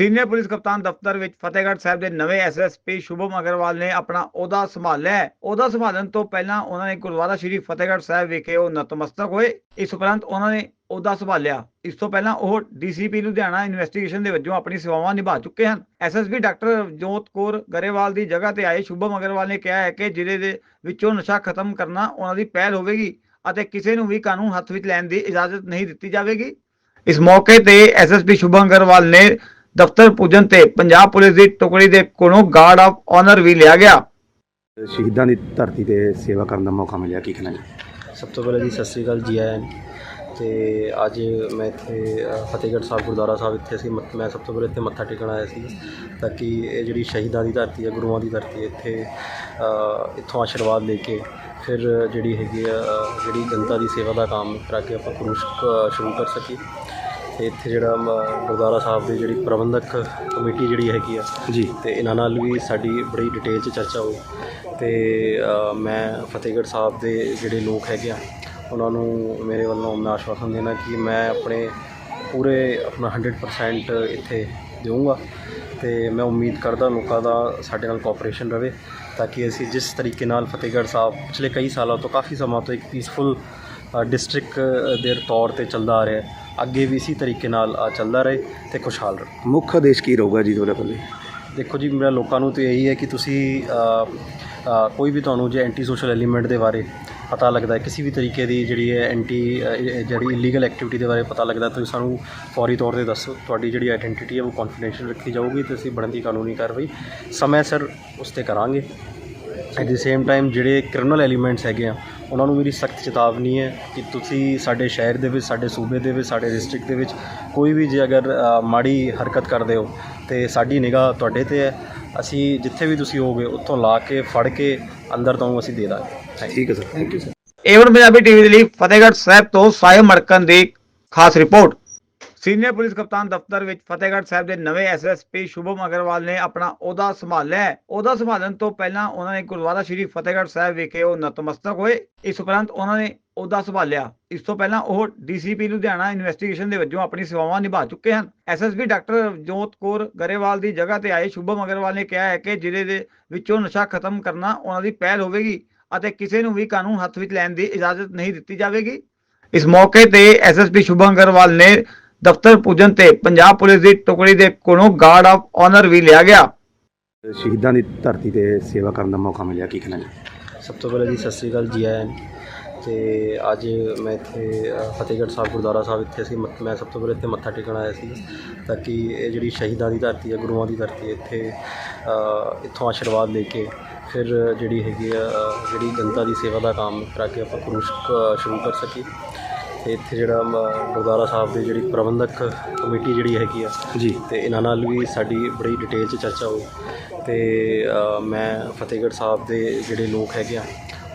Senior police ਕਪਤਾਨ ਦਫ਼ਤਰ ਵਿੱਚ ਫਤਿਹਗੜ੍ਹ ਸਾਹਿਬ ਦੇ ਨਵੇਂ ਐਸਐਸਪੀ ਸ਼ੁਭਮ ਅਗਰਵਾਲ ਨੇ ਆਪਣਾ ਅਹੁਦਾ ਸੰਭਾਲਿਆ ਅਹੁਦਾ ਸੰਭਾਲਣ ਤੋਂ ਪਹਿਲਾਂ ਉਹਨਾਂ ਨੇ ਗੁਰਦੁਆਰਾ ਸ਼੍ਰੀ ਫਤਿਹਗੜ੍ਹ ਸਾਹਿਬ ਵਿਖੇ ਉਹ ਨਤਮਸਤਕ ਹੋਏ। ਇਸ ਉਪਰੰਤ ਉਹਨਾਂ ਨੇ ਅਹੁਦਾ ਸੰਭਾਲਿਆ। ਇਸ ਤੋਂ ਪਹਿਲਾਂ ਉਹ ਡੀਸੀਪੀ ਲੁਧਿਆਣਾ ਇਨਵੈਸਟੀਗੇਸ਼ਨ ਦੇ ਵਜੋਂ ਆਪਣੀ ਸੇਵਾਵਾਂ ਨਿਭਾ ਚੁੱਕੇ ਹਨ। ਐਸਐਸਪੀ ਡਾਕਟਰ ਜੋਤ ਕੌਰ ਗਰੇਵਾਲ ਦੀ ਜਗ੍ਹਾ ਤੇ ਆਏ ਸ਼ੁਭਮ ਅਗਰਵਾਲ ਨੇ ਕਿਹਾ ਹੈ ਕਿ ਜ਼ਿਲ੍ਹੇ ਦੇ ਵਿੱਚੋਂ ਨਸ਼ਾ ਖਤਮ ਕਰਨਾ ਉਹਨਾਂ ਦੀ ਪਹਿਲ ਹੋਵੇਗੀ ਅਤੇ ਕਿਸੇ ਨੂੰ ਵੀ ਕਾਨੂੰਨ ਹੱਥ ਵਿੱਚ ਲੈਣ ਦੀ ਇਜਾਜ਼ਤ ਨਹੀਂ ਦਿੱਤੀ ਜਾਵੇਗੀ। ਇਸ ਮੌਕੇ ਤੇ ਐਸਐਸਪੀ ਸ਼ੁਭਮ ਅਗਰਵਾਲ ਨੇ ਦਫ਼ਤਰ ਪੁੱਜਣ ਤੇ ਪੰਜਾਬ ਪੁਲਿਸ ਦੀ ਟੁਕੜੀ ਦੇ ਕੋਲੋਂ ਗਾਰਡ ਆਫ ਆਨਰ ਵੀ ਲਿਆ ਗਿਆ। ਸ਼ਹੀਦਾਂ ਦੀ ਧਰਤੀ ਤੇ ਸੇਵਾ ਕਰਨ ਦਾ ਮੌਕਾ ਮਿਲਿਆ ਕੀ ਕਹਿਣਾ ਜੀ? ਸਭ ਤੋਂ ਪਹਿਲਾਂ ਜੀ ਸਤਿ ਸ੍ਰੀ ਅਕਾਲ ਜੀ ਆਇਆਂ ਨੂੰ। ਤੇ ਅੱਜ ਮੈਂ ਇੱਥੇ ਅ, ਫਤਿਹਗੜ੍ਹ ਸਾਹਿਬ ਗੁਰਦੁਆਰਾ ਸਾਹਿਬ ਇੱਥੇ ਸੀ। ਮੈਂ ਸਭ ਤੋਂ ਪਹਿਲਾਂ ਇੱਥੇ ਮੱਥਾ ਟੇਕਣ ਆਇਆ ਸੀ ਤਾਂ ਕਿ ਇਹ ਜਿਹੜੀ ਸ਼ਹੀਦਾਂ ਦੀ ਧਰਤੀ ਹੈ ਗੁਰੂਆਂ ਦੀ ਧਰਤੀ ਹੈ, ਇੱਥੇ ਅ, ਇੱਥੋਂ ਆਸ਼ੀਰਵਾਦ ਲੈ ਕੇ ਫਿਰ ਜਿਹੜੀ ਹੈਗੀ ਆ ਅ, ਜਿਹੜੀ ਜਨਤਾ ਦੀ ਸੇਵਾ ਦਾ ਕੰਮ ਕਰਾ ਕੇ ਆਪਾਂ ਸ਼ੁਰੂ ਕ- ਸ਼ੁਰੂ ਕਰ ਸਕੀਏ। ਤੇ ਇੱਥੇ ਜਿਹੜਾ ਮ- ਗੁਰਦੁਆਰਾ ਸਾਹਿਬ ਦੀ ਜਿਹੜੀ ਪ੍ਰਬੰਧਕ ਕਮੇਟੀ ਜਿਹੜੀ ਹੈਗੀ ਆ ਜੀ। ਤੇ ਇਹਨਾਂ ਨਾਲ ਵੀ ਸਾਡੀ ਬੜੀ ਡਿਟੇਲ 'ਚ ਚਰਚਾ ਹੋਈ ਤੇ ਅ, ਮੈਂ ਫਤਿਹਗੜ੍ਹ ਸਾਹਿਬ ਦੇ ਜਿਹੜੇ ਲੋਕ ਹੈਗੇ ਆ ਉਹਨਾਂ ਨੂੰ ਮੇਰੇ ਵੱਲੋਂ ਮੈਂ ਆਸ਼ਵਾਸਨ ਦੇਣਾ ਕਿ ਮੈਂ ਆਪਣੇ ਪੂਰੇ ਆਪਣਾ 100% ਇੱਥੇ ਦੇਵਾਂਗਾ ਤੇ ਮੈਂ ਉਮੀਦ ਕਰਦਾ ਲੋਕਾਂ ਦਾ ਸਾਡੇ ਨਾਲ ਕੋਆਪਰੇਸ਼ਨ ਰਵੇ ਤਾਂ ਕਿ ਅਸੀਂ ਜਿਸ ਤਰੀਕੇ ਨਾਲ ਫਤਿਹਗੜ੍ਹ ਸਾਹਿਬ ਪਿਛਲੇ ਕਈ ਸਾਲਾਂ ਤੋਂ ਕਾਫੀ ਸਮਾਂ ਤੋਂ ਇੱਕ ਪੀਸਫੁਲ ਡਿਸਟ੍ਰਿਕਟ ਦੇ ਤੌਰ ਤੇ ਚੱਲਦਾ ਆ ਰਿਹਾ ਹੈ ਅੱਗੇ ਵੀ ਇਸੇ ਤਰੀਕੇ ਨਾਲ ਅ, ਚੱਲਦਾ ਰਹੇ ਤੇ ਖੁਸ਼ਹਾਲ ਰਹੇ। ਮੁੱਖ ਆਦੇਸ਼ ਕੀ ਰਹੂਗਾ ਜੀ ਤੁਹਾਡੇ ਵੱਲੋਂ ਦੇਖੋ ਜੀ ਮੇਰਾ ਲੋਕਾਂ ਨੂੰ ਤੇ ਇਹੀ ਹੈ ਕਿ ਤੁਸੀਂ ਕੋਈ ਵੀ ਤੁਹਾਨੂੰ ਜੇ ਐਂਟੀ ਸੋਸ਼ਲ ਐਲੀਮੈਂਟ ਦੇ ਬਾਰੇ ਪਤਾ ਲੱਗਦਾ ਹੈ ਕਿਸੇ ਵੀ ਤਰੀਕੇ ਦੀ ਜਿਹੜੀ ਹੈ ਐਂਟੀ ਜਿਹੜੀ ਇਲੀਗਲ ਐਕਟੀਵਿਟੀ ਦੇ ਬਾਰੇ ਪਤਾ ਲੱਗਦਾ ਤੁਸੀਂ ਸਾਨੂੰ ਫੌਰੀ ਤੌਰ ਤੇ ਦੱਸੋ। ਤੁਹਾਡੀ ਜਿਹੜੀ ਆਇਡੈਂਟੀਟੀ ਹੈ ਉਹ ਕੌਨਫੀਡੈਂਸ਼ੀਅਲ ਰੱਖੀ ਜਾਊਗੀ ਤੇ ਅਸੀਂ ਬਣਦੀ ਕਾਨੂੰਨੀ ਕਾਰਵਾਈ ਸਮੇਂ ਸਿਰ ਉਸ ਤੇ ਕਰਾਂਗੇ। ਐਟ ਦੀ ਸੇਮ ਟਾਈਮ ਜਿਹੜੇ ਕ੍ਰਿਮੀਨਲ ਐਲੀਮੈਂਟਸ ਹੈਗੇ ਆ ਉਹਨਾਂ ਨੂੰ ਮੇਰੀ ਸਖਤ ਚੇਤਾਵਨੀ ਹੈ ਕਿ ਤੁਸੀਂ ਸਾਡੇ ਸ਼ਹਿਰ ਦੇ ਵਿੱਚ ਸਾਡੇ ਸੂਬੇ ਦੇ ਵਿੱਚ ਸਾਡੇ ਡਿਸਟ੍ਰਿਕਟ ਦੇ ਵਿੱਚ ਕੋਈ ਵੀ ਜੇ ਅਗਰ ਮਾੜੀ ਹਰਕਤ ਕਰਦੇ ਹੋ ਤੇ ਸਾਡੀ ਨਿਗਾਹ ਤੁਹਾਡੇ ਤੇ ਹੈ। ਅਸੀਂ ਜਿੱਥੇ ਵੀ ਤੁਸੀਂ ਹੋਗੇ ਉੱਥੋਂ ਲਾ ਕੇ ਫੜ ਕੇ ਅੰਦਰ ਤੋਂ ਅਸੀਂ ਦੇ ਦਾਂਗੇ. ਠੀਕ ਹੈ sir. Thank you sir Avon Punjabi TV ਦੇ ਲਈ ਫਤਿਹਗੜ੍ਹ ਸਾਹਿਬ ਤੋਂ ਸਾਹਿਬ ਮੜਕਨ ਦੀ ਖਾਸ ਰਿਪੋਰਟ। ਸੀਨੀਅਰ ਪੁਲਿਸ ਕਪਤਾਨ ਦਫ਼ਤਰ ਵਿੱਚ ਫਤਿਹਗੜ੍ਹ ਸਾਹਿਬ ਦੇ ਨਵੇਂ ਐਸਐਸਪੀ ਸ਼ੁਭਮ ਅਗਰਵਾਲ ਨੇ ਆਪਣਾ ਅਹੁਦਾ ਸੰਭਾਲਿਆ ਹੈ। ਅਹੁਦਾ ਸੰਭਾਲਣ ਤੋਂ ਪਹਿਲਾਂ ਉਹਨਾਂ ਨੇ ਗੁਰਦੁਆਰਾ ਸ਼੍ਰੀ ਫਤਿਹਗੜ੍ਹ ਸਾਹਿਬ ਵਿਖੇ ਉਹ ਨਤਮਸਤਕ ਹੋਏ। ਇਸ ਉਪਰੰਤ ਉਹਨਾਂ ਨੇ ਅਹੁਦਾ ਸੰਭਾਲਿਆ। ਇਸ ਤੋਂ ਪਹਿਲਾਂ ਉਹ ਡੀਸੀਪੀ ਲੁਧਿਆਣਾ ਇਨਵੈਸਟੀਗੇਸ਼ਨ ਦੇ ਵਜੋਂ ਆਪਣੀ ਸੇਵਾਵਾਂ ਨਿਭਾ ਚੁੱਕੇ ਹਨ। ਐਸਐਸਪੀ ਡਾਕਟਰ ਜੋਤ ਕੌਰ ਗਰੇਵਾਲ ਦੀ ਜਗ੍ਹਾ ਤੇ ਆਏ ਸ਼ੁਭਮ ਅਗਰਵਾਲ ਨੇ ਕਿਹਾ ਹੈ ਕਿ ਜ਼ਿਲ੍ਹੇ ਦੇ ਵਿੱਚੋਂ ਨਸ਼ਾ ਖਤਮ ਕਰਨਾ ਉਹਨਾਂ ਦੀ ਪਹਿਲ ਹੋਵੇਗੀ ਅਤੇ ਕਿਸੇ ਨੂੰ ਵੀ ਕਾਨੂੰਨ ਹੱਥ ਵਿੱਚ ਲੈਣ ਦੀ ਇਜਾਜ਼ਤ ਨਹੀਂ ਦਿੱਤੀ ਜਾਵੇਗੀ। ਇਸ ਮੌਕੇ ਤੇ ਐਸਐਸਪੀ ਸ਼ੁਭਮ ਅਗਰਵਾਲ ਨੇ ਦਫ਼ਤਰ ਪੁੱਜਣ ਤੇ ਪੰਜਾਬ ਪੁਲਿਸ ਦੀ ਟੁਕੜੀ ਦੇ ਕੋਲੋਂ ਗਾਰਡ ਆਫ ਆਨਰ ਵੀ ਲਿਆ ਗਿਆ। ਸ਼ਹੀਦਾਂ ਦੀ ਧਰਤੀ ਤੇ ਸੇਵਾ ਕਰਨ ਦਾ ਮੌਕਾ ਮਿਲਿਆ ਕੀ ਕਹਿਣਾ ਜੀ? ਸਭ ਤੋਂ ਪਹਿਲਾਂ ਜੀ ਸਤਿ ਸ੍ਰੀ ਅਕਾਲ ਜੀ ਆਇਆਂ। ਤੇ ਅੱਜ ਮੈਂ ਇੱਥੇ ਅ, ਫਤਿਹਗੜ੍ਹ ਸਾਹਿਬ ਗੁਰਦੁਆਰਾ ਸਾਹਿਬ ਇੱਥੇ ਸੀ ਮੈਂ ਸਭ ਤੋਂ ਪਹਿਲਾਂ ਇੱਥੇ ਮੱਥਾ ਟੇਕਣ ਆਇਆ ਸੀ ਤਾਂ ਕਿ ਇਹ ਜਿਹੜੀ ਸ਼ਹੀਦਾਂ ਦੀ ਧਰਤੀ ਹੈ ਗੁਰੂਆਂ ਦੀ ਧਰਤੀ ਹੈ, ਇੱਥੇ ਅ, ਇੱਥੋਂ ਆਸ਼ੀਰਵਾਦ ਲੈ ਕੇ ਫਿਰ ਜਿਹੜੀ ਹੈਗੀ ਆ ਅ, ਜਿਹੜੀ ਜਨਤਾ ਦੀ ਸੇਵਾ ਦਾ ਕੰਮ ਕਰਾ ਕੇ ਆਪਾਂ ਸ਼ੁਰੂ ਕ- ਸ਼ੁਰੂ ਕਰ ਸਕੀਏ। ਇੱਥੇ ਜਿਹੜਾ ਗੁਰਦੁਆਰਾ ਸਾਹਿਬ ਦੀ ਜਿਹੜੀ ਪ੍ਰਬੰਧਕ ਕਮੇਟੀ ਜਿਹੜੀ ਹੈਗੀ ਆ ਜੀ। ਤੇ ਇਹਨਾਂ ਨਾਲ ਵੀ ਸਾਡੀ ਬੜੀ ਡਿਟੇਲ 'ਚ ਚਰਚਾ ਹੋਈ ਤੇ ਮੈਂ ਫਤਿਹਗੜ੍ਹ ਸਾਹਿਬ ਦੇ ਜਿਹੜੇ ਲੋਕ ਹੈਗੇ ਆ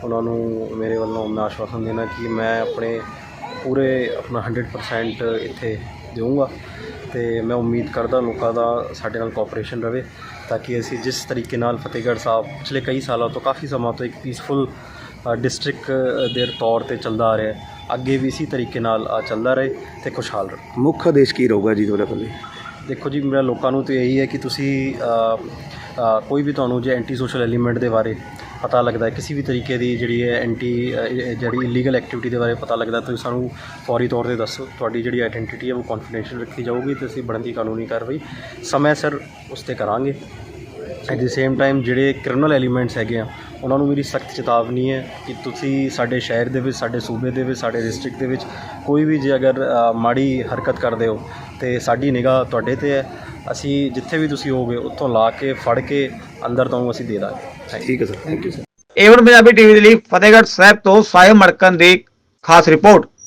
ਉਹਨਾਂ ਨੂੰ ਮੇਰੇ ਵੱਲੋਂ ਮੈਂ ਆਸ਼ਵਾਸਨ ਦੇਣਾ ਕਿ ਮੈਂ ਆਪਣੇ ਪੂਰੇ ਆਪਣਾ 100% ਇੱਥੇ ਦੇਵਾਂਗਾ ਤੇ ਮੈਂ ਉਮੀਦ ਕਰਦਾ ਲੋਕਾਂ ਦਾ ਸਾਡੇ ਨਾਲ ਕੋਆਪਰੇਸ਼ਨ ਰਵੇ ਤਾਂ ਕਿ ਅਸੀਂ ਜਿਸ ਤਰੀਕੇ ਨਾਲ ਫਤਿਹਗੜ੍ਹ ਸਾਹਿਬ ਪਿਛਲੇ ਕਈ ਸਾਲਾਂ ਤੋਂ ਕਾਫੀ ਸਮਾਂ ਤੋਂ ਇੱਕ ਪੀਸਫੁਲ ਡਿਸਟ੍ਰਿਕਟ ਦੇ ਤੌਰ ਤੇ ਚੱਲਦਾ ਆ ਰਿਹਾ ਹੈ। ਅੱਗੇ ਵੀ ਇਸੇ ਤਰੀਕੇ ਨਾਲ ਅ, ਚੱਲਦਾ ਰਹੇ ਤੇ ਖੁਸ਼ਹਾਲ ਰਹੇ। ਮੁੱਖ ਆਦੇਸ਼ ਕੀ ਰਹੂਗਾ ਜੀ ਤੁਹਾਡੇ ਵੱਲੋਂ? ਦੇਖੋ ਜੀ ਮੇਰਾ ਲੋਕਾਂ ਨੂੰ ਤੇ ਇਹੀ ਹੈ ਕਿ ਤੁਸੀਂ ਕੋਈ ਵੀ ਤੁਹਾਨੂੰ ਜੇ ਐਂਟੀ ਸੋਸ਼ਲ ਐਲੀਮੈਂਟ ਦੇ ਬਾਰੇ ਪਤਾ ਲੱਗਦਾ ਹੈ ਕਿਸੇ ਵੀ ਤਰੀਕੇ ਦੀ ਜਿਹੜੀ ਹੈ ਐਂਟੀ ਜਿਹੜੀ ਇਲੀਗਲ ਐਕਟੀਵਿਟੀ ਦੇ ਬਾਰੇ ਪਤਾ ਲੱਗਦਾ ਤੁਸੀਂ ਸਾਨੂੰ ਫੌਰੀ ਤੌਰ ਤੇ ਦੱਸੋ। ਤੁਹਾਡੀ ਜਿਹੜੀ ਆਇਡੈਂਟੀਟੀ ਹੈ ਉਹ ਕੌਨਫੀਡੈਂਸ਼ੀਅਲ ਰੱਖੀ ਜਾਊਗੀ ਤੇ ਅਸੀਂ ਬਣਦੀ ਕਾਨੂੰਨੀ ਕਾਰਵਾਈ ਸਮੇਂ ਸਿਰ ਉਸ ਤੇ ਕਰਾਂਗੇ। ਐਟ ਦੀ ਸੇਮ ਟਾਈਮ ਜਿਹੜੇ ਕ੍ਰਿਮੀਨਲ ਐਲੀਮੈਂਟਸ ਹੈਗੇ ਆ ਉਹਨਾਂ ਨੂੰ ਮੇਰੀ ਸਖਤ ਚੇਤਾਵਨੀ ਹੈ ਕਿ ਤੁਸੀਂ ਸਾਡੇ ਸ਼ਹਿਰ ਦੇ ਵਿੱਚ ਸਾਡੇ ਸੂਬੇ ਦੇ ਵਿੱਚ ਸਾਡੇ ਡਿਸਟ੍ਰਿਕਟ ਦੇ ਵਿੱਚ ਕੋਈ ਵੀ ਜੇ ਅਗਰ ਮਾੜੀ ਹਰਕਤ ਕਰਦੇ ਹੋ ਤੇ ਸਾਡੀ ਨਿਗਾਹ ਤੁਹਾਡੇ ਤੇ ਹੈ। ਅਸੀਂ ਜਿੱਥੇ ਵੀ ਤੁਸੀਂ ਹੋਗੇ ਉੱਥੋਂ ਲਾ ਕੇ ਫੜ ਕੇ ਅੰਦਰ ਤੋਂ ਅਸੀਂ ਦੇ ਦਾਂਗੇ. ਠੀਕ ਹੈ sir. Thank you sir Avon Punjabi TV ਦੇ ਲਈ ਫਤਿਹਗੜ੍ਹ ਸਾਹਿਬ ਤੋਂ ਸਾਹਿਬ ਮੜਕਨ ਦੀ ਖਾਸ ਰਿਪੋਰਟ।